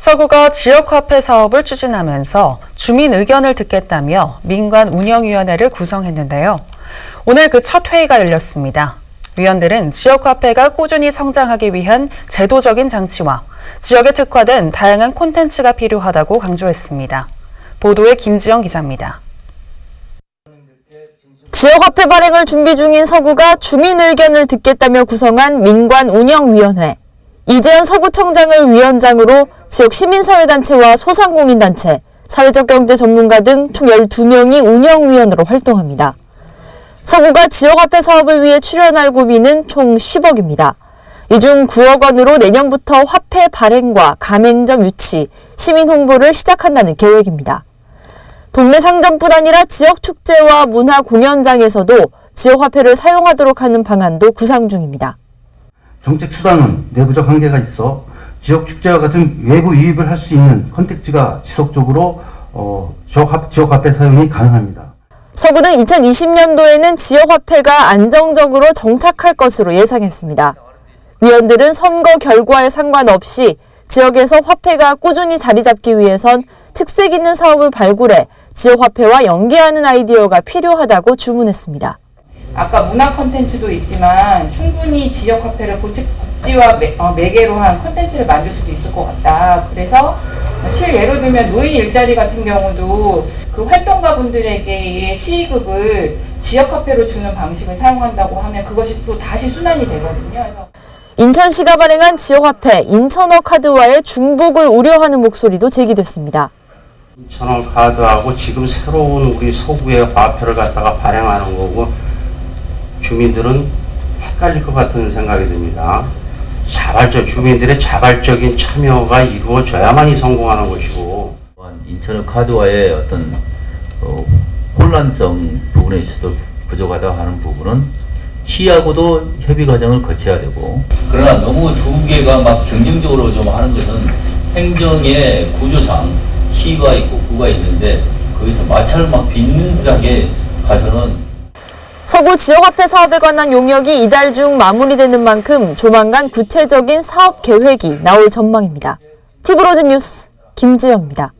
서구가 지역화폐 사업을 추진하면서 주민 의견을 듣겠다며 민관 운영위원회를 구성했는데요. 오늘 그 첫 회의가 열렸습니다. 위원들은 지역화폐가 꾸준히 성장하기 위한 제도적인 장치와 지역에 특화된 다양한 콘텐츠가 필요하다고 강조했습니다. 보도에 김지영 기자입니다. 지역화폐 발행을 준비 중인 서구가 주민 의견을 듣겠다며 구성한 민관 운영위원회. 이재현 서구청장을 위원장으로 지역 시민사회단체와 소상공인단체, 사회적 경제 전문가 등 총 12명이 운영위원으로 활동합니다. 서구가 지역화폐 사업을 위해 출연할 고비는 총 10억입니다. 이 중 9억 원으로 내년부터 화폐 발행과 가맹점 유치, 시민 홍보를 시작한다는 계획입니다. 동네 상점뿐 아니라 지역 축제와 문화 공연장에서도 지역 화폐를 사용하도록 하는 방안도 구상 중입니다. 정책 수단은 내부적 한계가 있어 지역 축제와 같은 외부 유입을 할 수 있는 컨텐츠가 지속적으로 어, 지역, 합, 지역 화폐 사용이 가능합니다. 서구는 2020년도에는 지역 화폐가 안정적으로 정착할 것으로 예상했습니다. 위원들은 선거 결과에 상관없이 지역에서 화폐가 꾸준히 자리 잡기 위해선 특색 있는 사업을 발굴해 지역 화폐와 연계하는 아이디어가 필요하다고 주문했습니다. 아까 문화 컨텐츠도 있지만 충분히 지역 화폐를 복지, 복지와 매, 어, 매개로 한 컨텐츠를 만들 수도 있을 것 같다. 그래서 실 예로 들면 노인 일자리 같은 경우도 그 활동가 분들에게의 시급을 지역 화폐로 주는 방식을 사용한다고 하면 그것이 또 다시 순환이 되거든요. 인천시가 발행한 지역 화폐 인천어 카드와의 중복을 우려하는 목소리도 제기됐습니다. 천원 카드하고 지금 새로운 우리 서구의 화폐를 갖다가 발행하는 거고 주민들은 헷갈릴 것 같은 생각이 듭니다. 자발적 주민들의 자발적인 참여가 이루어져야만이 성공하는 것이고 또한 인천의 카드와의 어떤 어, 혼란성 부분에 있어도 부족하다 하는 부분은 시하고도 협의 과정을 거쳐야 되고 그러나 너무 두 개가 막 경쟁적으로 좀 하는 것은 행정의 구조상 시가 있고 구가 있는데 거기서 마찰을 막 빗는하게 가서는 서구 지역화폐 사업에 관한 용역이 이달 중 마무리되는 만큼 조만간 구체적인 사업 계획이 나올 전망입니다. 티브로드 뉴스 김지영입니다.